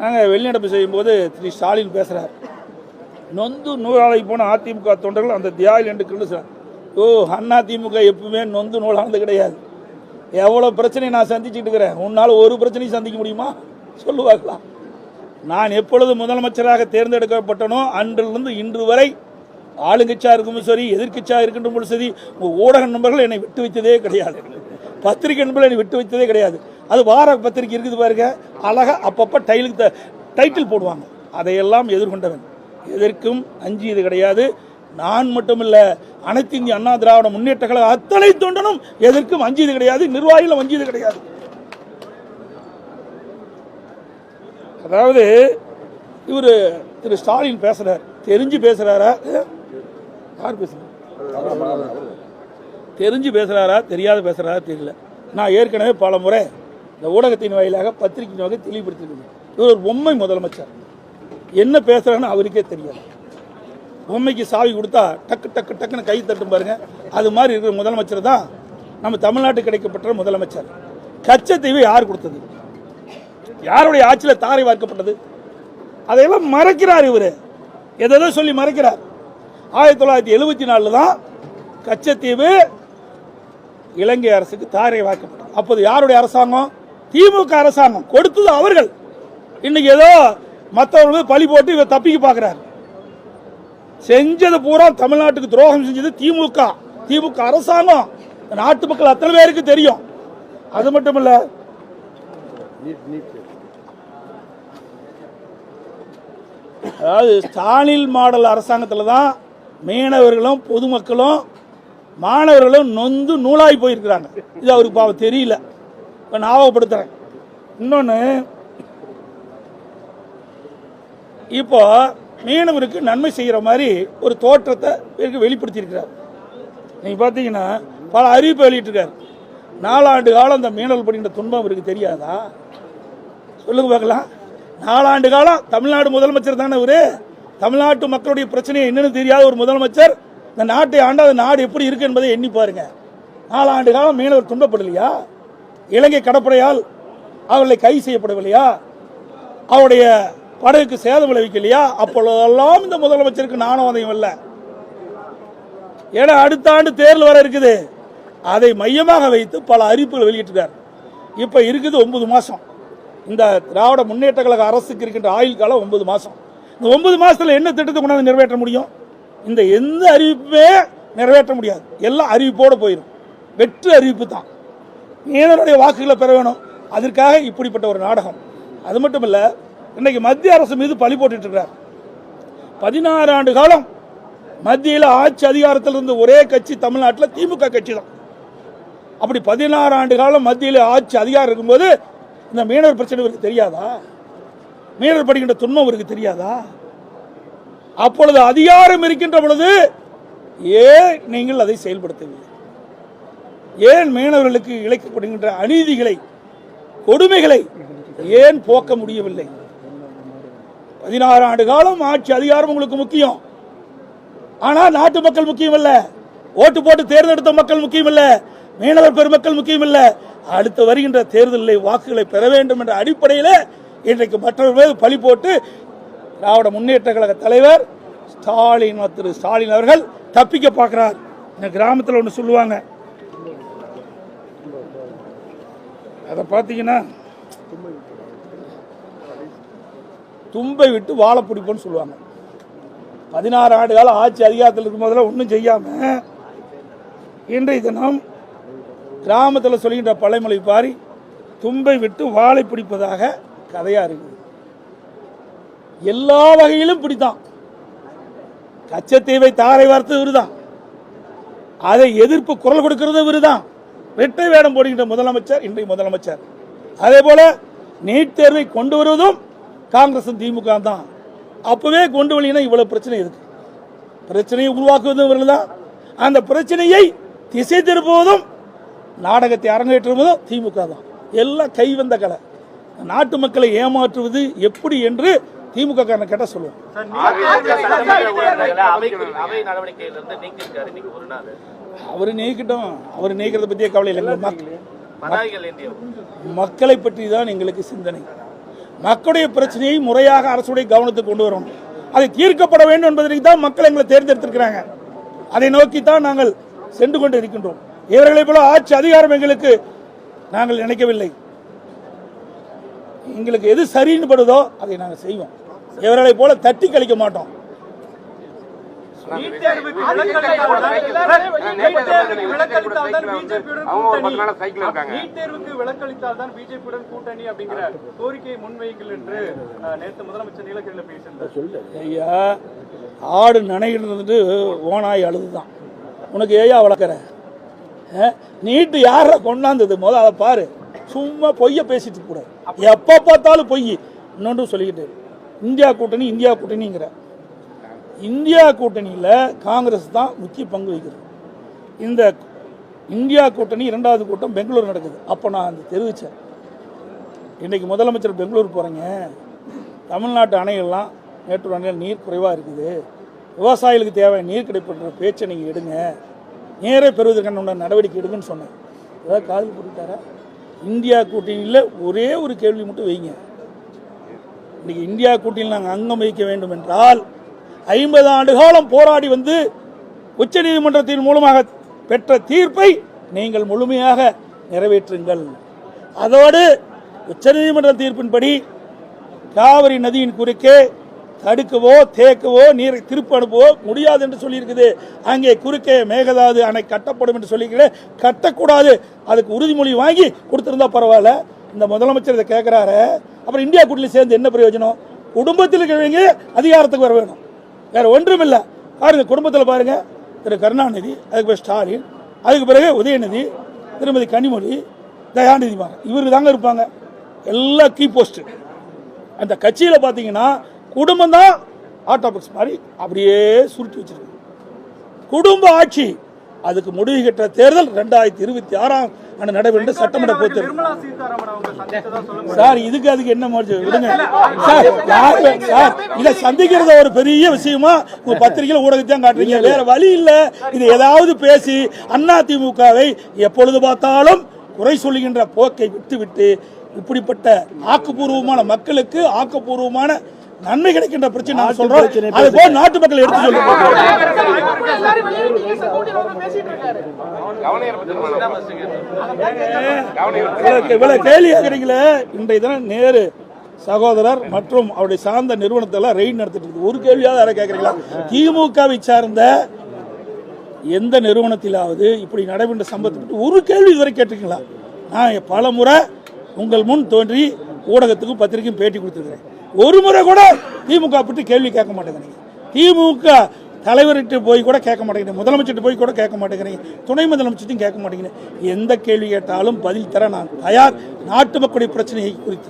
நாங்கள் வெளிநடப்பு செய்யும்போது திரு ஸ்டாலின் பேசுகிறார் நொந்து நூலாளைக்கு போன அதிமுக தொண்டர்கள் அந்த தியாயில் என்று கிருஷ்ணன் ஓ அண்ணா திமுக எப்பவுமே நொந்து நூலானது கிடையாது. எவ்வளோ பிரச்சனையை நான் சந்திச்சுட்டு இருக்கிறேன். உன்னால் ஒரு பிரச்சனையும் சந்திக்க முடியுமா? சொல்லுவார்களாம் நான் எப்பொழுது முதலமைச்சராக தேர்ந்தெடுக்கப்பட்டனோ அன்றிலிருந்து இன்று வரை ஆளுங்கட்சியாக இருக்கும் சரி எதிர்கட்சியாக இருக்கின்ற சரி ஊடக நண்பர்கள் என்னை விட்டு வைத்ததே கிடையாது. பத்திரிகை நண்பர்கள் என்னை விட்டு வைத்ததே கிடையாது. அது வார பத்திரிக்கை இருக்குது பாருங்க. அழகா அப்பப்போ டைலுக்கு டைட்டில் போடுவாங்க. அதையெல்லாம் எதிர்கொண்டவன். எதற்கும் அஞ்சியது கிடையாது. நான் மட்டுமல்ல அனைத்து இந்திய அண்ணா திராவிட முன்னேற்ற கழக அத்தனை தொண்டனும் எதற்கும் அஞ்சியது கிடையாது. நிர்வாகிகளும் அஞ்சியது கிடையாது. அதாவது இவர் திரு ஸ்டாலின் பேசுறார். தெரிஞ்சு பேசுறாரா? யார் பேசுறாரு தெரிஞ்சு பேசுறாரா? தெரியாத பேசுறாரா? தெரியல. நான் ஏற்கனவே பல முறை இந்த ஊடகத்தின் வாயிலாக பத்திரிகையின் வகை தெளிவுபடுத்திருக்கேன் இவர் ஒரு பொம்மை முதலமைச்சர். என்ன பேசுகிறாங்கன்னு அவருக்கே தெரியாது. பொம்மைக்கு சாவி கொடுத்தா டக்கு டக்கு டக்குன்னு கை தட்டும் பாருங்க. அது மாதிரி இருக்கிற முதலமைச்சர் தான் நம்ம தமிழ்நாட்டுக்கு கிடைக்கப்பட்ட முதலமைச்சர். கச்சத்தீவு யார் கொடுத்தது? யாருடைய ஆட்சியில் தாரை வார்க்கப்பட்டது? அதையெல்லாம் மறைக்கிறார் இவர். எதோ சொல்லி மறைக்கிறார். ஆயிரத்தி தொள்ளாயிரத்தி எழுபத்தி நாலில் தான் கச்சத்தீவு இலங்கை அரசுக்கு தாரை வாக்கப்பட்டது அப்போது யாருடைய அரசாங்கம்? திமுக அரசாங்கம் கொடுத்தது அவர்கள். இன்னைக்கு ஏதோ மற்றவர்கள் பழி போட்டு இவர் தப்பிக்க பார்க்கிறார். செஞ்சது பூரா தமிழ்நாட்டுக்கு துரோகம் செஞ்சது திமுக. திமுக அரசாங்கம். நாட்டு மக்கள் அத்தனை பேருக்கு தெரியும். அது மட்டும் இல்ல அதாவது ஸ்டாலின் மாடல் அரசாங்கத்தில் தான் மீனவர்களும் பொதுமக்களும் மாணவர்களும் நொந்து நூலாகி போயிருக்கிறாங்க. இது அவருக்கு பாவம் தெரியல. இப்போ ஞாபகப்படுத்துகிறேன் இன்னொன்று இப்போ மீனவருக்கு நன்மை செய்கிற மாதிரி ஒரு தோற்றத்தை வெளிப்படுத்தியிருக்கிறார். நீங்கள் பார்த்தீங்கன்னா பல அறிவிப்பு வெளியிட்டிருக்கார். நாலாண்டு காலம் அந்த மீனவர் படுகின்ற துன்பம் அவருக்கு தெரியாதா? சொல்லுங்க பார்க்கலாம். நாலாண்டு காலம் தமிழ்நாடு முதலமைச்சர் தானே இவரு? தமிழ்நாட்டு மக்களுடைய பிரச்சனையை என்னன்னு தெரியாத ஒரு முதலமைச்சர் இந்த நாட்டை ஆண்டாத அந்த நாடு எப்படி இருக்கு என்பதை எண்ணி பாருங்க. நாலாண்டு காலம் மீனவர் துன்பப்படலையா? இலங்கை கடற்படையால் அவர்களை கைது செய்யப்படவில்லையா? அவருடைய படகுக்கு சேதம் விளைவிக்கலையா? அப்பொழுதெல்லாம் இந்த முதலமைச்சருக்கு நாணவதையும் இல்லை. ஏன்னா அடுத்த ஆண்டு தேர்தல் வர இருக்குது. அதை மையமாக வைத்து பல அறிவிப்புகள் வெளியிட்டிருக்கார். இப்போ இருக்குது ஒன்பது மாதம் இந்த திராவிட முன்னேற்ற கழக அரசுக்கு இருக்கின்ற ஆயுள் காலம் ஒன்பது மாதம் இந்த ஒன்பது மாதத்தில் என்ன திட்டத்தை கொண்டாந்து நிறைவேற்ற முடியும்? இந்த எந்த அறிவிப்புமே நிறைவேற்ற முடியாது. எல்லாம் அறிவிப்போடு போயிடும் வெற்று அறிவிப்பு தான். மீனவருடைய வாக்குகளை பெற வேணும். அதற்காக இப்படிப்பட்ட ஒரு நாடகம். அது மட்டும் இல்லை இன்னைக்கு மத்திய அரசு மீது பழி போட்டுட்டு இருக்கிறார் பதினாறு ஆண்டு காலம் மத்தியில் ஆட்சி அதிகாரத்தில் இருந்த ஒரே கட்சி தமிழ்நாட்டில் திமுக கட்சி தான் அப்படி பதினாறு ஆண்டு காலம் மத்தியில் ஆட்சி அதிகாரம் இருக்கும்போது இந்த மீனவர் பிரச்சனை இவருக்கு தெரியாதா? மீனவர் படிக்கின்ற துன்பம் இவருக்கு தெரியாதா? அப்பொழுது அதிகாரம் இருக்கின்ற பொழுது ஏன் நீங்கள் அதை செயல்படுத்தவில்லை? ஏன் மீனவர்களுக்கு இழைக்கப்படுகின்ற அநீதிகளை கொடுமைகளை ஏன் போக்க முடியவில்லை? பதினாறு ஆண்டு காலம் ஆட்சி அதிகாரம் உங்களுக்கு முக்கியம். ஆனால் நாட்டு மக்கள் முக்கியம் இல்ல ஓட்டு போட்டு தேர்ந்தெடுத்த மக்கள் முக்கியம் இல்ல மீனவர் பெருமக்கள் முக்கியம் இல்ல அடுத்து வருகின்ற தேர்தலில் வாக்குகளை பெற வேண்டும் என்ற அடிப்படையில் இன்றைக்கு மற்றவர்கள் மீது பழி போட்டு திராவிட முன்னேற்ற கழக தலைவர் ஸ்டாலின் திரு ஸ்டாலின் அவர்கள் தப்பிக்க பார்க்கிறார். இந்த கிராமத்தில் ஒன்று சொல்லுவாங்க. அதை பார்த்தீங்கன்னா தும்பை விட்டு வாழை பிடிப்போன்னு சொல்லுவாங்க. பதினாறு ஆண்டு காலம் ஆட்சி அதிகாரத்தில் இருக்கும் போதெல்லாம் ஒன்றும் செய்யாம இன்றைய தினம் கிராமத்தில் சொல்கின்ற பழைமொழி பாரி தும்பை விட்டு வாழை பிடிப்பதாக கதையா இருக்குது. எல்லா வகையிலும் பிடித்தான். கச்சத்தீவை தாரை வார்த்தது விருதான் அதை எதிர்ப்பு குரல் கொடுக்கிறது விருதான் ரெட்டை வேடம் போடுகின்ற முதலமைச்சர் இன்றைய முதலமைச்சர். அதே போல நீட் தேர்வை கொண்டு வருவதும் காங்கிரசும் திமுக தான். அப்பவே கொண்டு வரலைன்னா இவ்வளவு பிரச்சனை இருக்கு. பிரச்சனையை உருவாக்குவதும் இவர்கள் தான். அந்த பிரச்சனையை திசை திருப்புவதும் நாடகத்தை அரங்கேற்றுவதும் திமுக தான். எல்லாம் கைவந்த கலை. நாட்டு மக்களை ஏமாற்றுவது எப்படி என்று திமுக காரனை கேட்டா சொல்லுவோம் அவர் நீக்கட்டும். அவர் நீக்கிறத பற்றியே கவலை இல்லை. மக்களை பற்றி தான் எங்களுக்கு சிந்தனை. மக்களுடைய பிரச்சனையை முறையாக அரசுடைய கவனத்துக்கு கொண்டு வரணும். அதை தீர்க்கப்பட வேண்டும் என்பதற்கு தான் மக்கள் எங்களை தேர்ந்தெடுத்திருக்கிறாங்க. அதை நோக்கி தான் நாங்கள் சென்று கொண்டு இருக்கின்றோம். இவர்களைப் போல ஆட்சி அதிகாரம் எங்களுக்கு நாங்கள் நினைக்கவில்லை. எங்களுக்கு எது சரின்னு படுதோ அதை நாங்கள் செய்வோம். இவர்களைப் போல தட்டி கழிக்க மாட்டோம். நீட் தேர்வுக்கு விலக்களித்தால் தான் பிஜேபியுடன் கூட்டணி. அப்படிங்கிற கோரிக்கையை முன்வைங்கள் என்று நேத்து முதலமைச்சர் நீலகிரியில் பேசியிருந்தார். ஐயா ஆடு நனைகிறது ஓனாய் அழுதுதான். உனக்கு ஏயா வளர்க்குற? நீட்டு யார கொண்டாந்தது? முத அதை பாரு. சும்மா பொய்ய பேசிட்டு கூட. எப்போ பார்த்தாலும் பொய். இன்னொன்று சொல்லிக்கிட்டு இந்தியா கூட்டணி இந்தியா கூட்டணிங்கிற. இந்தியா கூட்டணியில் காங்கிரஸ் தான் முக்கிய பங்கு வகிக்கிறது. இந்த இந்தியா கூட்டணி இரண்டாவது கூட்டம் பெங்களூர் நடக்குது. அப்போ நான் அந்த தெரிவித்தேன் இன்றைக்கி முதலமைச்சர் பெங்களூர் போகிறீங்க தமிழ்நாட்டு அணைகள்லாம் நேற்று அணைகள் நீர் குறைவாக இருக்குது. விவசாயிகளுக்கு தேவை நீர் கிடைப்பன்ற பேச்சை நீங்கள் எடுங்க. நேரே பெறுவதற்கான உண்டான நடவடிக்கை எடுங்கன்னு சொன்னேன். ஏதாவது காதல் போட்டுட்டாரா இந்தியா கூட்டணியில் ஒரே ஒரு கேள்வி மட்டும் வைங்க. இன்றைக்கி இந்தியா கூட்டணியில் நாங்கள் அங்கம் வகிக்க வேண்டும் என்றால் ஐம்பது ஆண்டு காலம் போராடி வந்து உச்சநீதிமன்றத்தின் மூலமாக பெற்ற தீர்ப்பை நீங்கள் முழுமையாக நிறைவேற்றுங்கள். அதோடு உச்சநீதிமன்ற தீர்ப்பின்படி காவிரி நதியின் குறுக்கே தடுக்கவோ தேக்கவோ நீரை திருப்பி அனுப்பவோ முடியாது என்று சொல்லியிருக்குது. அங்கே குறுக்கே மேகதாது அணை கட்டப்படும் என்று சொல்லியிருக்கிறேன் கட்டக்கூடாது. அதுக்கு உறுதிமொழி வாங்கி கொடுத்துருந்தா பரவாயில்ல. இந்த முதலமைச்சர் இதை கேட்குறாரு. அப்புறம் இந்தியா கூட்டில் சேர்ந்து என்ன பிரயோஜனம்? குடும்பத்தில் இருக்கிறவங்க அதிகாரத்துக்கு வர வேணும். வேற ஒன்றும் இல்லை பாருங்க குடும்பத்தில் பாருங்க. திரு கருணாநிதி அதுக்கு பிறகு ஸ்டாலின் அதுக்கு பிறகு உதயநிதி திருமதி கனிமொழி தயாநிதி மாறன். இவருக்கு தாங்க இருப்பாங்க. எல்லா கீ போஸ்ட். அந்த கட்சியில் பார்த்தீங்கன்னா குடும்பம் தான் ஆட்டோபிக்ஸ் மாதிரி அப்படியே சுருட்டி வச்சிருக்கு. குடும்ப ஆட்சி அதுக்கு முடிவு கட்ட தேர்தல் ரெண்டாயிரத்தி இருபத்தி ஆறாம் ஆண்டு நடைபெற்ற சட்டமன்ற சொல்ல சார் இதுக்கு அதுக்கு என்ன மாதிரி விடுங்க. சார் யாரு சார் இதை சந்திக்கிறது ஒரு பெரிய விஷயமா? உங்க பத்திரிகையில் ஊடகத்தையும் காட்டுறீங்க. வேற வழி இல்ல. இது ஏதாவது பேசி அண்ணா திமுகவை எப்பொழுது பார்த்தாலும் குறை சொல்லுகின்ற போக்கை விட்டுவிட்டு இப்படிப்பட்ட ஆக்கப்பூர்வமான மக்களுக்கு ஆக்கப்பூர்வமான நன்மை கிடைக்கின்ற பிரச்சனை நான் சொல்றோம் அது போல் நாட்டு மக்கள் எடுத்து சொல்லுங்க கேள்வி கேட்குறீங்களே இன்றைய தினம் நேரு சகோதரர் மற்றும் அவருடைய சார்ந்த நிறுவனத்தை எல்லாம் ரெய்ட் நடத்திட்டு இருக்கு ஒரு கேள்வியாவது யாரை கேட்குறீங்களா திமுகவை சார்ந்த எந்த நிறுவனத்திலாவது இப்படி நடைபெற்ற சம்பவத்தை ஒரு கேள்வி இதுவரை கேட்டிருக்கீங்களா நான் பல முறை உங்கள் முன் தோன்றி ஊடகத்துக்கும் பத்திரிக்கையும் பேட்டி கொடுத்துருக்கிறேன். ஒரு முறை கூட திமுக பற்றி கேள்வி கேட்க மாட்டேங்கிறீங்க. திமுக தலைவர்கிட்ட போய் கூட கேட்க மாட்டேங்கிறீங்க. முதலமைச்சர்கிட்ட போய் கூட கேட்க மாட்டேங்கிறீங்க. துணை முதலமைச்சர்ட்டையும் கேட்க மாட்டேங்கிறீங்க. எந்த கேள்வி கேட்டாலும் பதில் தர நான் தயார். நாட்டு மக்களுடைய பிரச்சனையை குறித்து.